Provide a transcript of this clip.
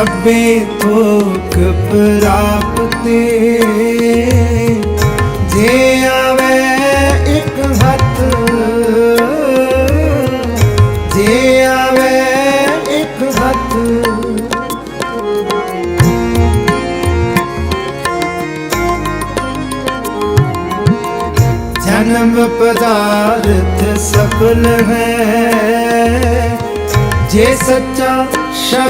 ਸਭੇ ਤੋਕ ਪ੍ਰਾਪਤੇ। ਜੇ ਆਵੇ ਇੱਕ ਹੱਥ, ਜੇ ਆਵੇ ਇੱਕ ਹੱਥ। ਜਨਮ ਪਦਾਰਥ ਸਫਲ ਹੈ। ਜੇ ਸੱਚਾ ਸ਼ਬਦ